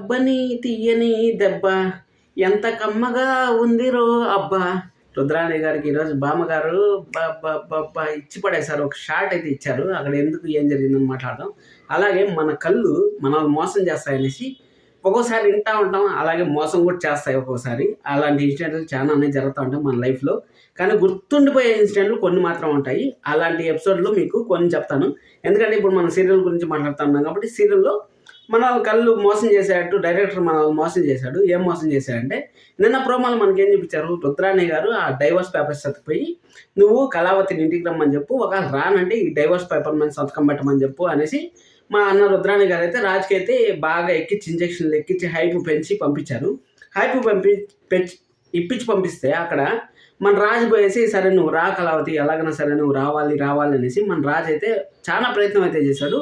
కబ్బని తీయని దెబ్బ. ఎంత కమ్మగా ఉందిరో అబ్బా. రుద్రాణి గారికి ఈరోజు బామ్మగారు బాబ్బా ఇచ్చి పడేశారు. ఒక షార్ట్ అయితే ఇచ్చారు. అక్కడ ఎందుకు ఏం జరిగిందని మాట్లాడదాం. అలాగే మన కళ్ళు మనల్ని మోసం చేస్తాయనేసి ఒక్కోసారి వింటూ ఉంటాం. అలాగే మోసం కూడా చేస్తాయి ఒక్కోసారి. అలాంటి ఇన్సిడెంట్లు చాలా జరుగుతూ ఉంటాయి మన లైఫ్లో. కానీ గుర్తుండిపోయే ఇన్సిడెంట్లు కొన్ని మాత్రం ఉంటాయి. అలాంటి ఎపిసోడ్లు మీకు కొన్ని చెప్తాను. ఎందుకంటే ఇప్పుడు మనం సీరియల్ గురించి మాట్లాడుతున్నాం కాబట్టి సీరియల్లో మన కళ్ళు మోసం చేసేటట్టు డైరెక్టర్ మన మోసం చేశాడు. ఏం మోసం చేశాడంటే నిన్న ప్రోమాలు మనకేం చూపించారు? రుద్రాణి గారు ఆ డైవర్స్ పేపర్స్ ఎత్తుకుపోయి నువ్వు కళావతిని ఇంటికి రమ్మని చెప్పు ఒక రానంటే ఈ డైవర్స్ పేపర్ మీద సంతకం పెట్టమని చెప్పు అనేసి మా అన్న రుద్రాణి గారు అయితే రాజుకి అయితే బాగా ఎక్కించి ఇంజక్షన్లు ఎక్కించి హైప్ పెంచి పంపించారు. హైప్ పంపి పెంచి ఇప్పించి పంపిస్తే అక్కడ మన రాజు పోయేసి సరే నువ్వు రా కళావతి ఎలాగైనా సరే నువ్వు రావాలి రావాలి అనేసి మన రాజు అయితే చాలా ప్రయత్నం అయితే చేశాడు.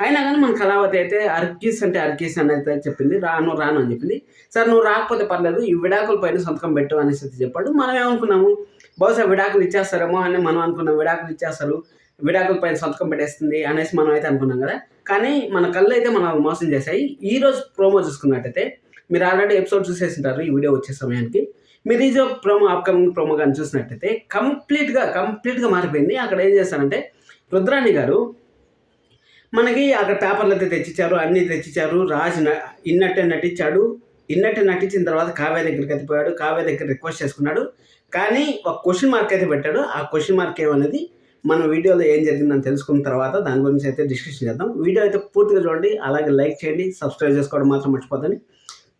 అయినా కానీ మన కళావతి అయితే అర్కీస్ అంటే అర్కీస్ అని అయితే చెప్పింది. రాను రాను అని చెప్పింది. సార్ నువ్వు రాకపోతే పర్లేదు ఈ విడాకుల పైన సంతకం పెట్టు అనేసి చెప్పాడు. మనం ఏమనుకున్నాము? బహుశా విడాకులు ఇచ్చేస్తారేమో అని మనం అనుకున్నాం. విడాకులు ఇచ్చేస్తారు. విడాకుల పైన సంతకం పెట్టేస్తుంది అనేసి మనం అయితే అనుకున్నాం కదా. కానీ మన కళ్ళు అయితే మనం మోసం చేశాయి. ఈ రోజు ప్రోమో చూసుకున్నట్టయితే మీరు ఆల్రెడీ ఎపిసోడ్ చూసేసింటారు. ఈ వీడియో వచ్చే సమయానికి. మీరు ఈ ప్రోమో అప్కమింగ్ ప్రోమో కానీ చూసినట్టయితే కంప్లీట్గా కంప్లీట్గా మారిపోయింది. అక్కడ ఏం చేస్తారంటే రుద్రాణి గారు మనకి అక్కడ పేపర్లు అయితే తెచ్చిచ్చారు అన్నీ తెచ్చిచ్చారు. రాజు న- ఇన్నట్టే నటించాడు. ఇన్నట్టే నటించిన తర్వాత కావ్య దగ్గరికి పోయాడు. కావ్య దగ్గర రిక్వెస్ట్ చేసుకున్నాడు. కానీ ఒక క్వశ్చన్ మార్క్ అయితే పెట్టాడు. ఆ క్వశ్చన్ మార్క్ ఏమనేది మన వీడియోలో ఏం జరిగిందని తెలుసుకున్న తర్వాత దాని గురించి అయితే డిస్కషన్ చేద్దాం. వీడియో అయితే పూర్తిగా చూడండి. అలాగే లైక్ చేయండి. సబ్స్క్రైబ్ చేసుకోవడం మాత్రం మర్చిపోతుంది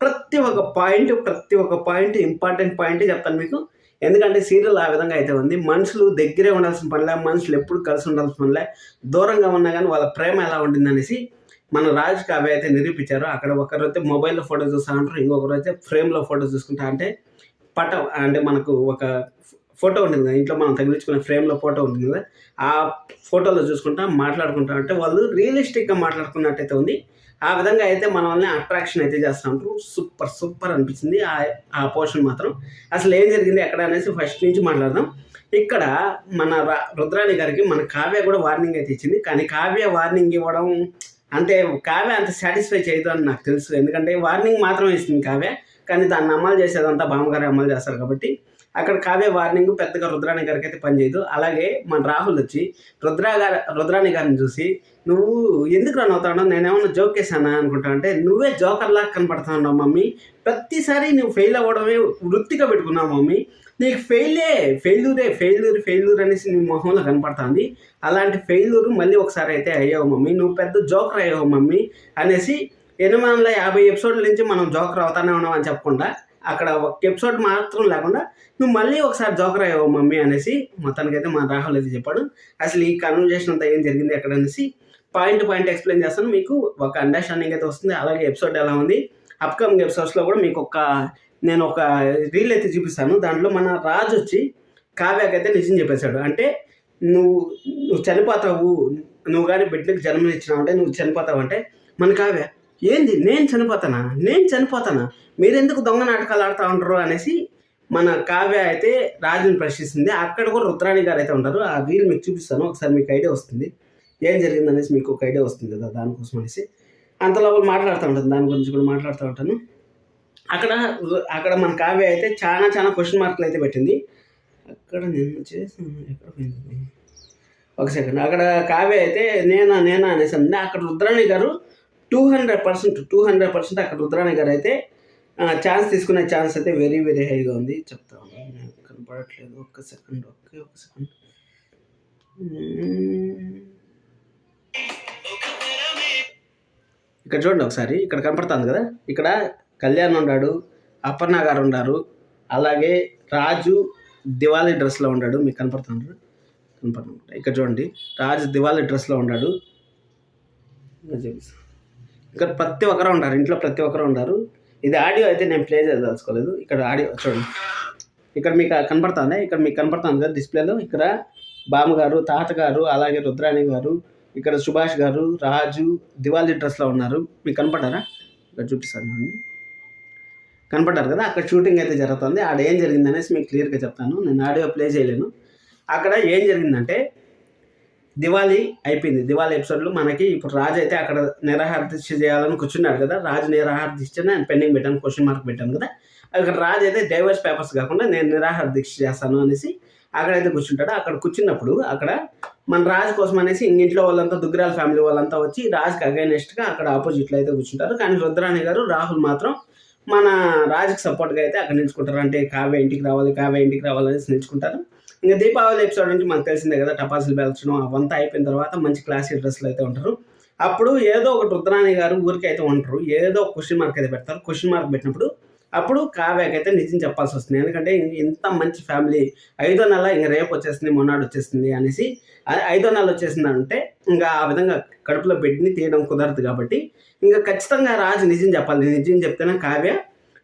ప్రతి ఒక్క పాయింట్ ప్రతి ఒక్క పాయింట్ ఇంపార్టెంట్ పాయింట్ చెప్తాను మీకు. ఎందుకంటే సీరియల్ ఆ విధంగా అయితే ఉంది. మనుషులు దగ్గరే ఉండాల్సిన పనిలే మనుషులు ఎప్పుడు కలిసి ఉండాల్సిన పనిలే దూరంగా ఉన్నా కానీ వాళ్ళ ప్రేమ ఎలా ఉండింది అనేసి మన రాజ్ కావ్య అయితే నిరూపించారు. అక్కడ ఒకరు అయితే మొబైల్లో ఫోటో చూస్తా ఉంటారు ఇంకొకరు అయితే ఫ్రేమ్లో ఫోటో చూసుకుంటా అంటే పట అంటే మనకు ఒక ఫోటో ఉంటుంది కదా ఇంట్లో మనం తగిలించుకునే ఫ్రేమ్లో ఫోటో ఉంటుంది కదా ఆ ఫోటోలో చూసుకుంటా మాట్లాడుకుంటా అంటే వాళ్ళు రియలిస్టిక్గా మాట్లాడుకున్నట్టయితే ఉంది. ఆ విధంగా అయితే మనల్ని అట్రాక్షన్ అయితే చేస్తూ ఉంటారు సూపర్ సూపర్ అనిపించింది ఆ ఆ పోర్షన్ మాత్రం. అసలు ఏం జరిగింది ఎక్కడ అనేసి ఫస్ట్ నుంచి మాట్లాడదాం. ఇక్కడ మన రుద్రాణి గారికి మన కావ్య కూడా వార్నింగ్ అయితే ఇచ్చింది. కానీ కావ్య వార్నింగ్ ఇవ్వడం అంటే కావ్య అంత సాటిస్ఫై చేయదు అని నాకు తెలుసు. ఎందుకంటే వార్నింగ్ మాత్రం ఇస్తుంది కావ్య. కానీ దాన్ని అమలు చేసేదంతా బామ్మగారే అమలు చేస్తారు కాబట్టి అక్కడ కావ్య వార్నింగ్ పెద్దగా రుద్రాణి గారికి అయితే పనిచేయదు అలాగే మన రాహుల్ వచ్చి రుద్రా గారి రుద్రాణి గారిని చూసి నువ్వు ఎందుకు రన్ అవుతాడో నేనేమన్నా జోక్ వేసానా అనుకుంటా అంటే నువ్వే లాగా కనపడుతున్నావు మమ్మీ. ప్రతిసారి నువ్వు ఫెయిల్ అవ్వడమే వృత్తిగా పెట్టుకున్నావు మమ్మీ. నీకు ఫెయిలే ఫెయిల్యూరే ఫెయిల్యూర్ ఫెయిల్యూర్ అనేసి నీ మొహంలో కనపడుతుంది. అలాంటి ఫెయిల్యూర్ మళ్ళీ ఒకసారి అయితే అయ్యావు మమ్మీ. నువ్వు పెద్ద జోకర్ అయ్యావు మమ్మీ అనేసి ఎనిమిది వందల యాభై ఎపిసోడ్ల నుంచి మనం జోకర్ అవుతానే ఉన్నాం అని చెప్పకుండా అక్కడ ఒక ఎపిసోడ్ మాత్రం లేకుండా నువ్వు మళ్ళీ ఒకసారి జోకర్ అయ్యావు మమ్మీ అనేసి మొత్తానికైతే మా రాహుల్ అయితే చెప్పాడు. అసలు ఈ కన్వర్జేషన్ అంతా ఏం జరిగింది ఎక్కడ అనేసి పాయింట్ పాయింట్ ఎక్స్ప్లెయిన్ చేస్తాను. మీకు ఒక అండర్స్టాండింగ్ అయితే వస్తుంది. అలాగే ఎపిసోడ్ ఎలా ఉంది? అప్కమింగ్ ఎపిసోడ్స్లో కూడా మీకు ఒక నేను ఒక రీల్ అయితే చూపిస్తాను. దాంట్లో మన రాజు వచ్చి కావ్యకైతే నిజం చెప్పేశాడు. అంటే నువ్వు నువ్వు చనిపోతావు. నువ్వు కానీ బిడ్డకి జన్మనిచ్చినావు అంటే నువ్వు చనిపోతావు అంటే మన కావ్య. ఏంది? నేను చనిపోతానా? నేను చనిపోతానా? మీరెందుకు దొంగ నాటకాలు ఆడుతూ ఉంటారు అనేసి మన కావ్య అయితే రాజుని ప్రశ్నిస్తుంది. అక్కడ కూడా రుద్రాణి గారు అయితే ఉంటారు. ఆ రీల్ మీకు చూపిస్తాను. ఒకసారి మీకు ఐడియా వస్తుంది. ఏం జరిగింది అనేసి మీకు ఒక ఐడియా వస్తుంది కదా దానికోసం అనేసి. అంత లోపల మాట్లాడుతూ ఉంటాను. దాని గురించి కూడా మాట్లాడుతూ ఉంటాను. అక్కడ అక్కడ మన కావ్య అయితే చాలా చాలా క్వశ్చన్ మార్కులు అయితే పెట్టింది. అక్కడ నేను చేసాను ఎక్కడ పోయింది? ఒక సెకండ్ అక్కడ కావ్య అయితే నేనా నేనా అనేసి అంది. అక్కడ Rudrani garu two hundred percent two hundred percent అక్కడ రుద్రాణి గారు అయితే ఛాన్స్ తీసుకునే ఛాన్స్ అయితే వెరీ వెరీ హైగా ఉంది. చెప్తాను నేను కనపడట్లేదు. ఒక్క సెకండ్ ఒకే ఒక సెకండ్. ఇక్కడ చూడండి ఒకసారి. ఇక్కడ కనపడుతుంది కదా? ఇక్కడ కళ్యాణ్ ఉన్నాడు అపర్ణ గారు ఉన్నారు అలాగే రాజు దివాళీ డ్రెస్లో ఉన్నాడు. మీకు కనపడుతున్నారు కనపడుతున్నాడు ఇక్కడ చూడండి. రాజు దివాళీ డ్రెస్లో ఉన్నాడు. చూపిస్తాను ఇక్కడ ప్రతి ఒక్కరు ఉన్నారు ఇంట్లో ప్రతి ఒక్కరు ఉన్నారు. ఇది ఆడియో అయితే నేను ప్లే చేయదలుచుకోలేదు. ఇక్కడ ఆడియో చూడండి. ఇక్కడ మీకు కనపడుతుంది ఇక్కడ మీకు కనపడుతుంది కదా డిస్ప్లేలో? ఇక్కడ బామ్మగారు తాతగారు అలాగే రుద్రాణి గారు ఇక్కడ సుభాష్ గారు రాజు దివాళీ డ్రెస్లో ఉన్నారు. మీకు కనపడ్డారా? ఇక్కడ చూపిస్తాను చూడండి. కనపడ్డారు కదా? అక్కడ షూటింగ్ అయితే జరుగుతుంది. ఆడ ఏం జరిగింది అనేసి మీకు క్లియర్గా చెప్తాను. నేను ఆడియో ప్లే చేయలేను. అక్కడ ఏం జరిగిందంటే దివాళీ అయిపోయింది. దివాళీ ఎపిసోడ్లో మనకి ఇప్పుడు రాజు అయితే అక్కడ నిరాహార దీక్ష చేయాలని కూర్చున్నాడు కదా. రాజు నిరాహార దీక్ష నేను పెండింగ్ పెట్టాను క్వశ్చన్ మార్క్ పెట్టాను కదా. అక్కడ రాజు అయితే డైవర్స్ పేపర్స్ కాకుండా నేను నిరాహార దీక్ష చేస్తాను అనేసి అక్కడైతే కూర్చుంటాడు. అక్కడ కూర్చున్నప్పుడు అక్కడ మన రాజు కోసం అనేసి ఇంట్లో వాళ్ళంతా దుగ్గరాల ఫ్యామిలీ వాళ్ళంతా వచ్చి రాజుకి అగైనెస్ట్గా అక్కడ ఆపోజిట్లో అయితే కూర్చుంటారు. కానీ రుద్రాణి గారు రాహుల్ మాత్రం మన రాజుకి సపోర్ట్గా అయితే అక్కడ నిలుచుకుంటారు. అంటే కావ్య ఇంటికి రావాలి కావ్య ఇంటికి రావాలి అనేసి నిలుచుకుంటారు. ఇంకా దీపావళి ఎపిసోడ్ నుంచి మనకు తెలిసిందే కదా టపాసులు పేల్చడం అవంతా అయిపోయిన తర్వాత మంచి క్లాసిక్ డ్రెస్సులు అయితే ఉంటారు. అప్పుడు ఏదో ఒకటి రుద్రాణి గారు ఊరికి అయితే ఉంటారు. ఏదో క్వశ్చన్ మార్క్ అయితే పెడతారు. క్వశ్చన్ మార్క్ పెట్టినప్పుడు అప్పుడు కావ్యకి అయితే నిజం చెప్పాల్సి వస్తుంది. ఎందుకంటే ఇంత మంచి ఫ్యామిలీ ఐదో నెల ఇంకా రేపు వచ్చేస్తుంది మొన్నాడు వచ్చేస్తుంది అనేసి ఐదో నెల వచ్చేసింది అంటే ఇంకా ఆ విధంగా కడుపులో బిడ్డని తీయడం కుదరదు కాబట్టి ఇంకా ఖచ్చితంగా రాజు నిజం చెప్పాలి. నిజం చెప్తేనే కావ్య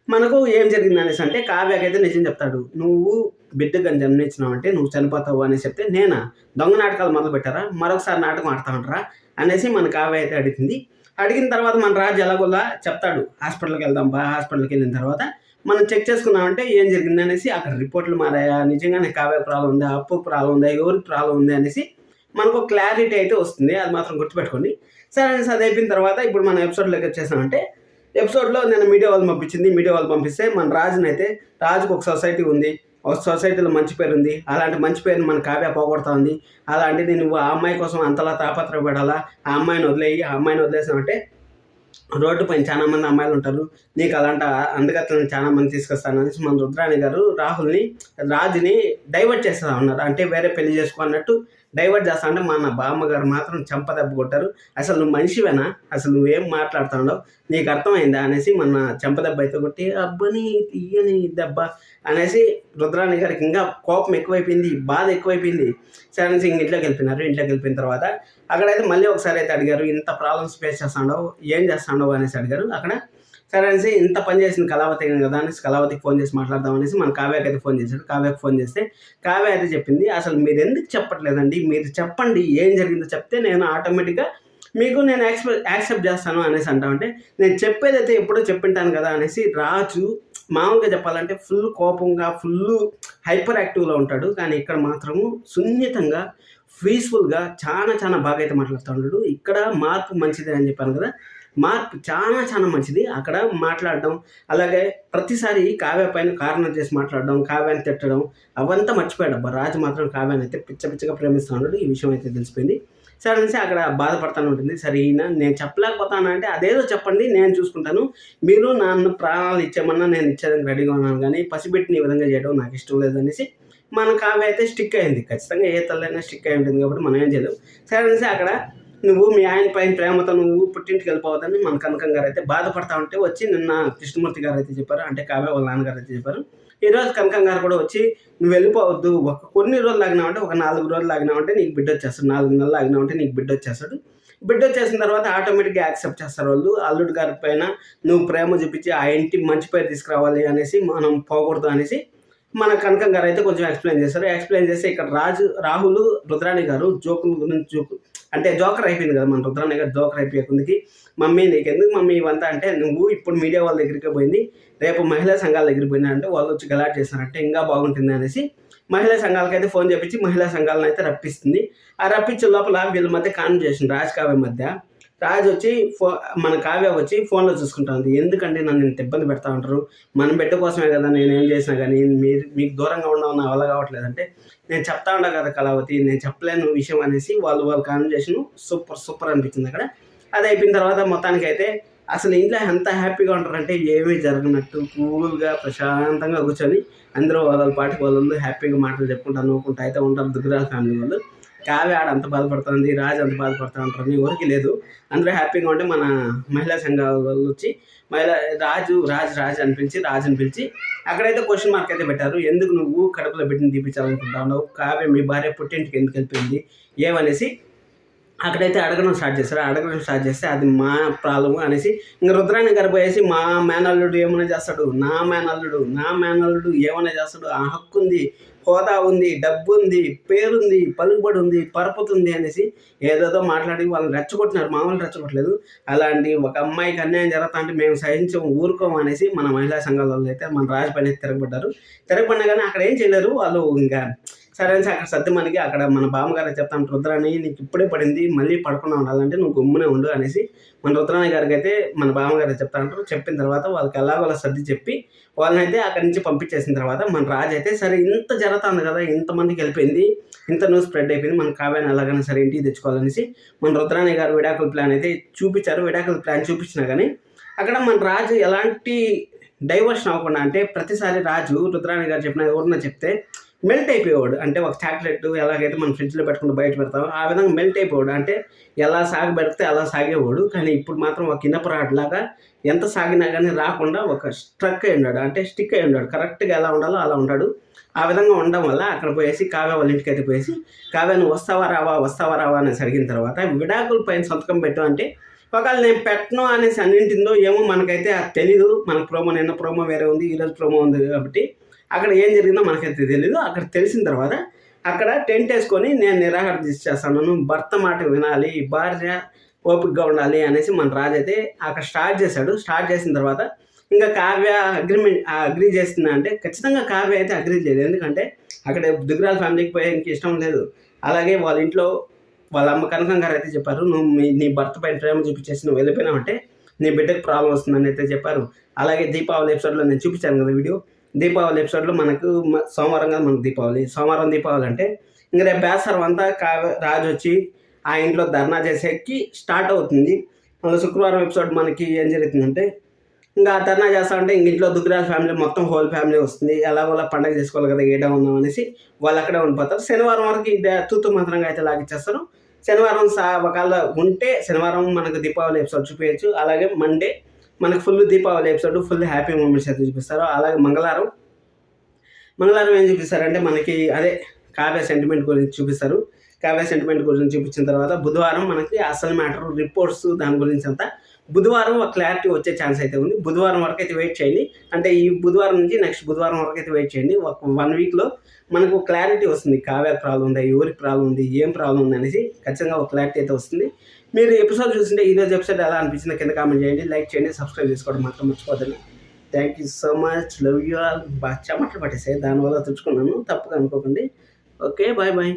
మనకు ఏం జరిగింది అనేసి అంటే కావ్యకైతే నిజం చెప్తాడు. నువ్వు బిడ్డగా జన్మించినావు అంటే నువ్వు చనిపోతావు అనేసి చెప్తే నేనా? దొంగ నాటకాలు మొదలు పెట్టారా మరొకసారి నాటకం ఆడతా ఉంటారా అనేసి మన కావ్య అయితే అడిగింది. అడిగిన తర్వాత మన రాజు ఎలాగోలా చెప్తాడు హాస్పిటల్కి వెళ్దాం బా హాస్పిటల్కి వెళ్ళిన తర్వాత మనం చెక్ చేసుకున్నామంటే ఏం జరిగింది? అనేసి అక్కడ రిపోర్ట్లు మారాయా? నిజంగానే కావ్య ప్రాబ్లం ఉందా? అప్పు ప్రాబ్లం ఉందా? ఎవరికి ప్రాబ్లం ఉంది? అనేసి మనకు క్లారిటీ అయితే వస్తుంది. అది మాత్రం గుర్తుపెట్టుకోండి. సరే అనేసి అది అయిపోయిన తర్వాత ఇప్పుడు మనం ఎపిసోడ్లోకి వచ్చేసామంటే ఎపిసోడ్లో నేను మీడియా వాళ్ళు పంపించింది. మీడియా వాళ్ళు పంపిస్తే మన రాజునైతే రాజుకు ఒక సొసైటీ ఉంది. సొసైటీలో మంచి పేరు ఉంది అలాంటి మంచి పేరుని మన కావ్య పోగొడతా ఉంది అలాంటిది నువ్వు ఆ అమ్మాయి కోసం అంతలా తాపత్రపడాలా ఆ అమ్మాయిని వదిలేయి ఆ అమ్మాయిని వదిలేసామంటే రోడ్డు పైన చాలా మంది అమ్మాయిలు ఉంటారు. నీకు అలాంటి అందగత్లను చాలా మంది తీసుకొస్తాను అనేసి మన రుద్రాణి గారు రాహుల్ని రాజుని డైవర్ట్ చేస్తా ఉన్నారు. అంటే వేరే పెళ్ళి చేసుకున్నట్టు డైవర్ట్ చేస్తా అంటే మన బామ్మ గారు మాత్రం చెంప దెబ్బ కొట్టారు. అసలు నువ్వు మనిషివేనా? అసలు నువ్వేం మాట్లాడుతున్నావు? నీకు అర్థమైందా అనేసి మన చెంప దెబ్బ అయితే కొట్టి అబ్బని తీయని దెబ్బ అనేసి రుద్రాణి గారికి ఇంకా కోపం ఎక్కువైపోయింది బాధ ఎక్కువైపోయింది. సరే అనేసి ఇంక ఇంట్లోకి వెళ్ళిపోయినారు. ఇంట్లోకి వెళ్ళిపోయిన తర్వాత అక్కడైతే మళ్ళీ ఒకసారి అయితే అడిగారు ఇంత ప్రాబ్లమ్స్ ఫేస్ చేస్తాడవు ఏం చేస్తాడవు అనేసి అడిగారు. అక్కడ సరే అనేసి ఇంత పని చేసింది కళావతి కదా అనేసి కళావతికి ఫోన్ చేసి మాట్లాడదాం అనేసి మన కావ్యకి అయితే ఫోన్ చేశాడు. కావ్యకి ఫోన్ చేస్తే కావ్య అయితే చెప్పింది అసలు మీరు ఎందుకు చెప్పట్లేదండి? మీరు చెప్పండి ఏం జరిగిందో చెప్తే నేను ఆటోమేటిక్గా మీకు నేను యాక్సెప్ట్ యాక్సెప్ట్ చేస్తాను అనేసి అంటామంటే నేను చెప్పేదైతే ఎప్పుడో చెప్పింటాను కదా అనేసి రాజు మామూలుగా చెప్పాలంటే ఫుల్ కోపంగా ఫుల్ హైపర్ యాక్టివ్లో ఉంటాడు. కానీ ఇక్కడ మాత్రము సున్నితంగా పీస్ఫుల్గా చాలా చాలా బాగా అయితే మాట్లాడుతూ ఉంటాడు ఇక్కడ మార్పు మంచిదే అని చెప్పాను కదా. మార్పు చాలా చాలా మంచిది. అక్కడ మాట్లాడడం అలాగే ప్రతిసారి కావ్య పైన కారణం చేసి మాట్లాడడం కావ్యాన్ని తిట్టడం అవంతా మర్చిపోయాడు అబ్బా. రాజు మాత్రం కావ్యాన్ని అయితే పిచ్చ పిచ్చగా ప్రేమిస్తూ ఉన్నాడు. ఈ విషయం అయితే తెలిసిపోయింది. సరే అనేసి అక్కడ బాధపడతాను ఉంటుంది. సరే ఈయన నేను చెప్పలేకపోతాను అంటే అదేదో చెప్పండి నేను చూసుకుంటాను. మీరు నన్ను ప్రాణాలు ఇచ్చామన్నా నేను ఇచ్చేదానికి రెడీగా ఉన్నాను కానీ పసిబెట్టిన ఈ విధంగా చేయడం నాకు ఇష్టం లేదనేసి మన కావ్య అయితే స్టిక్ అయింది. ఖచ్చితంగా ఏ తల్లైనా స్టిక్ అయి ఉంటుంది కాబట్టి మనం ఏం చేయలేం. సరే అనేసి అక్కడ నువ్వు మీ ఆయన పైన ప్రేమతో నువ్వు పుట్టింటికి వెళ్ళిపోవద్దని మన కనకం గారు అయితే బాధపడతా ఉంటే వచ్చి నిన్న కృష్ణమూర్తి గారు అయితే చెప్పారు. అంటే కావ్య వాళ్ళ నాన్నగారు అయితే చెప్పారు. ఈ రోజు కనకం గారు కూడా వచ్చి నువ్వు వెళ్ళిపోవద్దు. ఒక కొన్ని రోజులు ఆగినామంటే ఒక నాలుగు రోజులు ఆగినామంటే నీకు బిడ్డ వచ్చేస్తాడు. నాలుగు నెలలు ఆగినామంటే నీకు బిడ్డ వచ్చేస్తాడు. బిడ్డ వచ్చేసిన తర్వాత ఆటోమేటిక్గా యాక్సెప్ట్ చేస్తారు వాళ్ళు. అల్లుడు గారి పైన నువ్వు ప్రేమ చూపించి ఆ ఇంటి మంచి పేరు తీసుకురావాలి అనేసి మనం పోకూడదు అనేసి మన కనకం గారు అయితే కొంచెం ఎక్స్ప్లెయిన్ చేశారు. ఎక్స్ప్లెయిన్ చేస్తే ఇక్కడ రాజు రాహుల్ రుద్రాణి గారు జోకుల గురించి జోకు అంటే జోకర్ అయిపోయింది కదా మన రుద్రాణి గారు జోకర్ అయిపోయేకుందికి మమ్మీ నీకు ఎందుకు మమ్మీ ఇవంతా అంటే నువ్వు ఇప్పుడు మీడియా వాళ్ళ దగ్గరికి పోయింది. రేపు మహిళా సంఘాల దగ్గరికి పోయినా అంటే వాళ్ళు వచ్చి గలాట్ చేశారంటే ఇంకా బాగుంటుంది అనేసి మహిళా సంఘాలకి అయితే ఫోన్ చేపించి మహిళా సంఘాలను అయితే రప్పిస్తుంది. ఆ రప్పించే లోపల వీళ్ళ మధ్య కాన్వర్జేషన్ రాజ్ కావ్య మధ్య రాజు వచ్చి ఫో మన కావ్య వచ్చి ఫోన్లో చూసుకుంటుంది. ఎందుకంటే నన్ను ఇంత ఇబ్బంది పెడతా ఉంటారు? మన బిడ్డ కోసమే కదా నేను ఏం చేసినా కానీ మీరు మీకు దూరంగా ఉండడం నా వల్ల కావట్లేదు అంటే నేను చెప్తా ఉండా కదా కళావతి నేను చెప్పలేను విషయం అనేసి వాళ్ళు వాళ్ళ కాన్వర్జేషన్ సూపర్ సూపర్ అనిపించింది అక్కడ. అది అయిపోయిన తర్వాత మొత్తానికి అయితే అసలు ఇంట్లో ఎంత హ్యాపీగా ఉంటారంటే ఏమీ జరగనట్టు కూల్గా ప్రశాంతంగా కూర్చొని అందరూ వాళ్ళ పాటికి వాళ్ళు హ్యాపీగా మాటలు చెప్పుకుంటా నవ్వుకుంటా అయితే ఉంటారు దుగ్గరాల ఫ్యామిలీ వాళ్ళు. కావ్య ఆడ అంత బాధపడుతుంది రాజు అంత బాధపడుతూ ఉంటారు ఊరికి లేదు. అందరూ హ్యాపీగా ఉంటే మన మహిళా సంఘాల వాళ్ళు వచ్చి మహిళా రాజు రాజు రాజు అని పిలిచి రాజుని పిలిచి అక్కడైతే క్వశ్చన్ మార్క్ అయితే పెట్టారు. ఎందుకు నువ్వు కడుపులో పెట్టిన తీపించాలనుకుంటున్నావు కావ్య మీ భార్య పుట్టింటికి ఎందుకు వెళ్ళిపోయింది? ఏమనేసి అక్కడైతే అడగడం స్టార్ట్ చేస్తారు అడగడం స్టార్ట్ చేస్తే అది మా ప్రాబ్లము అనేసి ఇంకా రుద్రాన్ని గారు మా మేనల్లుడు ఏమైనా చేస్తాడు? నా మేనల్లుడు నా మేనల్లుడు ఏమైనా చేస్తాడు? ఆ హక్కు ఉంది హోదా ఉంది డబ్బు ఉంది పేరుంది పలుకుబడి ఉంది పరపతి ఉంది అనేసి ఏదేదో మాట్లాడి వాళ్ళని రెచ్చగొట్టినారు. మామూలు రెచ్చగొట్టలేదు. అలాంటి ఒక అమ్మాయికి అన్యాయం జరుగుతా అంటే మేము సహించం ఊరుకోం అనేసి మన మహిళా సంఘాల వాళ్ళు అయితే మన రాజు పైన తిరగబడ్డారు. తిరగబడినా కానీ అక్కడ ఏం చేయలేరు? వాళ్ళు ఇంకా సరే అని అక్కడ సర్ది మనకి అక్కడ మన బామ్మగారు చెప్తాను రుద్రాని నీకు ఇప్పుడే పడింది మళ్ళీ పడకుండా ఉండాలంటే నువ్వు గమ్మునే ఉండు అనేసి మన రుద్రాని గారికి అయితే మన బామ్మగారు చెప్తా అంటారు చెప్పిన తర్వాత వాళ్ళకి ఎలాగోలా సర్ది చెప్పి వాళ్ళనైతే అక్కడి నుంచి పంపించేసిన తర్వాత మన రాజు అయితే సరే ఇంత జరుగుతుంది కదా ఇంతమందికి వెళ్ళిపోయింది ఇంత న్యూస్ స్ప్రెడ్ అయిపోయింది మన కావ్యాన్ని ఎలాగైనా సరే ఇంటికి తెచ్చుకోవాలనేసి మన రుద్రాని గారు విడాకుల ప్లాన్ అయితే చూపించారు విడాకుల ప్లాన్ చూపించినా కానీ అక్కడ మన రాజు ఎలాంటి డైవర్షన్ అవ్వకుండా అంటే ప్రతిసారి రాజు రుద్రాణి గారు చెప్పిన ఎవరన్నా చెప్తే మెల్ట్ అయిపోయేవాడు. అంటే ఒక చాక్లెట్ ఎలాగైతే మనం ఫ్రిడ్జ్లో పెట్టుకుంటూ బయట పెడతాం ఆ విధంగా మెల్ట్ అయిపోయాడు అంటే ఎలా సాగి పెడితే అలా సాగేవాడు. కానీ ఇప్పుడు మాత్రం ఒక ఇనపరాడ్లాగా ఎంత సాగినా కానీ రాకుండా ఒక స్ట్రక్ అయి ఉన్నాడు. అంటే స్టిక్ అయి ఉన్నాడు. కరెక్ట్గా ఎలా ఉండాలో అలా ఉన్నాడు ఆ విధంగా ఉండడం వల్ల అక్కడ పోయేసి కావ్య వాళ్ళ ఇంటికి అయితే పోయేసి కావ్యాన్ని వస్తావా రావా? వస్తావా రావా? అనేసి అడిగిన తర్వాత విడాకుల పైన సంతకం పెట్టు అంటే ఒకవేళ నేను పెట్టను అనేసి అన్నింటిందో ఏమో మనకైతే అది తెలీదు. మన ప్రోమో నిన్న ప్రోమో వేరే ఉంది ఈరోజు ప్రోమో ఉంది కాబట్టి అక్కడ ఏం జరిగిందో మనకైతే తెలియదు అక్కడ తెలిసిన తర్వాత అక్కడ టెంట్ వేసుకొని నేను నిరాహార దీక్ష చేస్తాను. భర్త మాట వినాలి భార్య ఓపికగా ఉండాలి అనేసి మన రాజు అయితే అక్కడ స్టార్ట్ చేశాడు. స్టార్ట్ చేసిన తర్వాత ఇంకా కావ్య అగ్రిమెంట్ అగ్రి చేస్తుందా అంటే ఖచ్చితంగా కావ్య అయితే అగ్రి చేయలేదు. ఎందుకంటే అక్కడ దుగ్గరాల ఫ్యామిలీకి పోయే ఇంక ఇష్టం లేదు. అలాగే వాళ్ళ ఇంట్లో వాళ్ళ అమ్మ కనకం గారు అయితే చెప్పారు నువ్వు మీ నీ భర్త పైన ప్రేమ చూపించేసి నువ్వు వెళ్ళిపోయినావంటే నీ బిడ్డకు ప్రాబ్లం వస్తుందని అయితే చెప్పారు. అలాగే దీపావళి ఎపిసోడ్లో నేను చూపించాను కదా వీడియో. దీపావళి ఎపిసోడ్లో మనకు సోమవారం కదా మనకు దీపావళి. సోమవారం దీపావళి అంటే ఇంకా రేపు బేసరం అంతా కా రాజు వచ్చి ఆ ఇంట్లో ధర్నా చేసేకి స్టార్ట్ అవుతుంది. మళ్ళీ శుక్రవారం ఎపిసోడ్ మనకి ఏం జరుగుతుందంటే ఇంకా ధర్నా చేస్తా ఉంటే ఇంక ఇంట్లో దుగ్గరాజు ఫ్యామిలీ మొత్తం హోల్ ఫ్యామిలీ వస్తుంది. ఎలాగోలా పండగ చేసుకోవాలి కదా ఏడా ఉందాం అనేసి వాళ్ళు అక్కడే ఉండిపోతారు. శనివారం వరకు తూతు మాత్రంగా అయితే లాగిచ్చేస్తారు. శనివారం సా ఒకవేళ ఉంటే శనివారం మనకు దీపావళి ఎపిసోడ్ చూపించచ్చు. అలాగే మండే మనకు full Deepavali episode full happy moments అయితే చూపిస్తారు అలాగే మంగళవారం. మంగళవారం ఏం చూపిస్తారంటే మనకి అదే కావ్య సెంటిమెంట్ గురించి చూపిస్తారు. కావ్య సెంటిమెంట్ గురించి చూపించిన తర్వాత బుధవారం మనకి అసలు మ్యాటర్ రిపోర్ట్స్ దాని గురించి అంతా. బుధవారం ఒక క్లారిటీ వచ్చే ఛాన్స్ అయితే ఉంది. బుధవారం వరకు అయితే వెయిట్ చేయండి. అంటే ఈ బుధవారం నుంచి నెక్స్ట్ బుధవారం వరకు అయితే వెయిట్ చేయండి. ఒక వన్ వీక్లో మనకు క్లారిటీ వస్తుంది. కావ్య ప్రాబ్లం ఉందా? ఎవరికి ప్రాబ్లం ఉంది? ఏం ప్రాబ్లం ఉంది? అనేసి ఖచ్చితంగా ఒక క్లారిటీ అయితే వస్తుంది. మీరు ఎపిసోడ్ చూసింటే ఈ రోజు ఎపిసోడ్ ఎలా అనిపించిందో కింద కామెంట్ చేయండి. లైక్ చేయండి సబ్స్క్రైబ్ చేసుకోవడం మాత్రం మర్చిపోదండి thank you so much love you all బాగా చెమట్లు పట్టేసాయి దానివల్ల తెచ్చుకున్నాను తప్పుగా అనుకోకండి. Okay bye bye